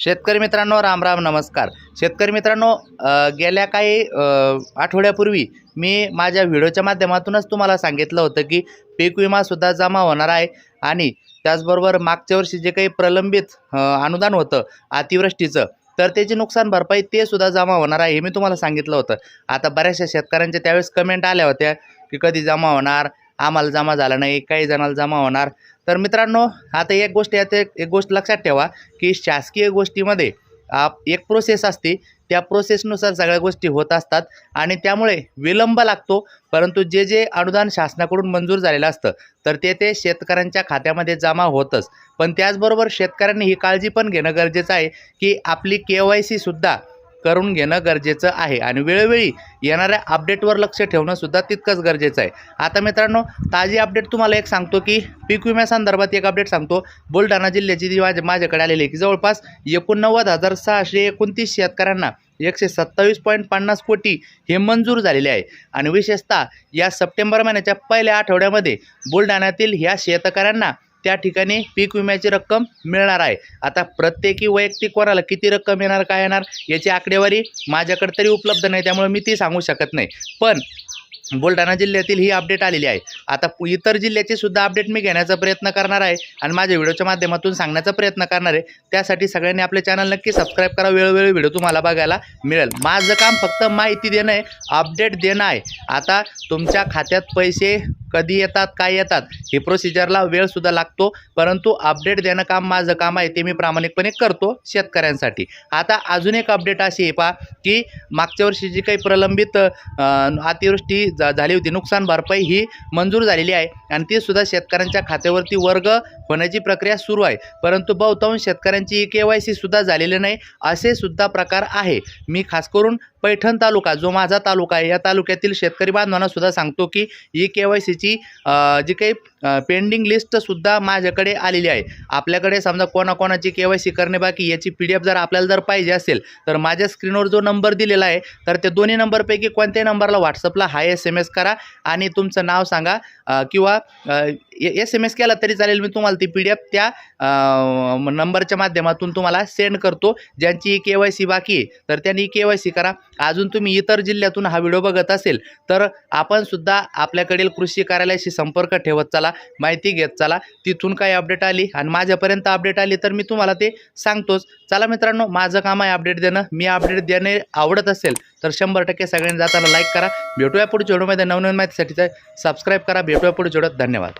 शेतकरी मित्रांनो राम राम नमस्कार. शेतकरी मित्रांनो गेल्या काही आठवड्यापूर्वी मी माझ्या व्हिडिओच्या माध्यमातूनच तुम्हाला सांगितलं होतं की पीक विमासुद्धा जमा होणार आहे आणि त्याचबरोबर मागच्या वर्षी जे काही प्रलंबित अनुदान होतं अतिवृष्टीचं तर त्याची नुकसान भरपाई ते सुद्धा जमा होणार आहे हे मी तुम्हाला सांगितलं होतं. आता बऱ्याचशा शेतकऱ्यांच्या त्यावेळेस कमेंट आल्या होत्या की कधी जमा होणार आम्हाला जमा झाला नाही काही जणाला जमा होणार. तर मित्रांनो आता एक गोष्ट यात एक गोष्ट लक्षात ठेवा की शासकीय गोष्टीमध्ये आप एक प्रोसेस असते. त्या प्रोसेसनुसार सगळ्या गोष्टी होत असतात आणि त्यामुळे विलंब लागतो. परंतु जे जे अनुदान शासनाकडून मंजूर झालेलं असतं तर ते ते शेतकऱ्यांच्या खात्यामध्ये जमा होतच. पण त्याचबरोबर शेतकऱ्यांनी ही काळजी पण घेणं गरजेचं आहे की आपली के वाय सीसुद्धा करून घेणं गरजेचं आहे. आणि वेळोवेळी येणाऱ्या अपडेटवर लक्ष ठेवणं सुद्धा तितकंच गरजेचं आहे. आता मित्रांनो ताजी अपडेट तुम्हाला एक सांगतो की पीक विम्यासंदर्भात एक अपडेट सांगतो. बुलढाणा जिल्ह्याची जी माझ्या माझ्याकडे आलेली आहे की जवळपास एकोणनव्वद हजार सहाशे एकोणतीस शेतकऱ्यांना एकशे सत्तावीस पॉईंट पन्नास कोटी हे मंजूर झालेले आहे. आणि विशेषतः या सप्टेंबर महिन्याच्या पहिल्या आठवड्यामध्ये बुलढाण्यातील ह्या शेतकऱ्यांना त्या ठिकाणी पीक विम्याची रक्कम मिळणार आहे. आता प्रत्येकी वैयक्तिक कोणाला किती रक्कम येणार काय येणार याची आकडेवारी माझ्याकडे तरी उपलब्ध नाही त्यामुळे मी ती सांगू शकत नाही. पण बुलढाणा जिल्ह्यातील ही अपडेट आलेली आहे. आता पु- इतर जिल्ह्याची सुद्धा अपडेट मी घेण्याचा प्रयत्न करणार आहे आणि माझ्या व्हिडिओच्या माध्यमातून सांगण्याचा प्रयत्न करणार आहे. त्यासाठी सगळ्यांनी आपले चॅनल नक्की सबस्क्राईब करा. वेळोवेळी व्हिडिओ तुम्हाला बघायला मिळेल. माझं काम फक्त माहिती देणं आहे अपडेट देणं आहे. आता तुमच्या खात्यात पैसे कधी येतात काय येतात हे प्रोसिजरला वेळसुद्धा लागतो. परंतु अपडेट देणं काम माझं काम आहे ते मी प्रामाणिकपणे करतो शेतकऱ्यांसाठी. आता अजून एक अपडेट अशी आहे पा की मागच्या वर्षी जी काही प्रलंबित अतिवृष्टी झाली होती नुकसान भरपाई ही मंजूर झालेली आहे. आणि ती सुद्धा शेतकऱ्यांच्या खात्यावरती वर्ग होण्याची प्रक्रिया सुरू आहे. परंतु बहुतांश शेतकऱ्यांची के वाय सी सुद्धा झालेली नाही असे सुद्धा प्रकार आहे. मी खास करून पैठण तालुका जो माझा तालुका आहे या तालुक्यातील शेतकरी बांधवांना सुद्धा सांगतो की ई के वाय सीची जी काही पेंडिंग लिस्टसुद्धा माझ्याकडे आलेली आहे. आपल्याकडे समजा कोणाकोणाची के वाय सी करणे बाकी याची पी डी एफ जर आपल्याला जर पाहिजे असेल तर माझ्या स्क्रीनवर जो नंबर दिलेला आहे तर त्या दोन्ही नंबरपैकी कोणत्याही नंबरला व्हॉट्सअपला हाय एस एम एस करा आणि तुमचं नाव सांगा किंवा एस एम एस केला तरी चालेल मी तुम्हाला ती पी डी एफ त्या नंबरच्या माध्यमातून तुम्हाला सेंड करतो. ज्यांची के वाय सी बाकी आहे तर त्यांनी के वाय सी करा. अजून तुम्ही इतर जिल्ह्यातून हा व्हिडिओ बघत असेल तर आपणसुद्धा आपल्याकडील कृषी कार्यालयाशी संपर्क ठेवत चला. माहिती घेत. चला तिथून काही अपडेट आली आणि माझ्यापर्यंत अपडेट आली तर मी तुम्हाला ते सांगतोच. चला मित्रांनो माझं काम आहे अपडेट देणं. मी अपडेट देणे आवडत असेल तर शंभर टक्के सगळ्यांनी जाताना लाईक करा. भेटूया पुढच्या व्हिडिओमध्ये नवनवीन माहितीसाठी सबस्क्राईब करा. भेटूया पुढे व्हिडिओत धन्यवाद.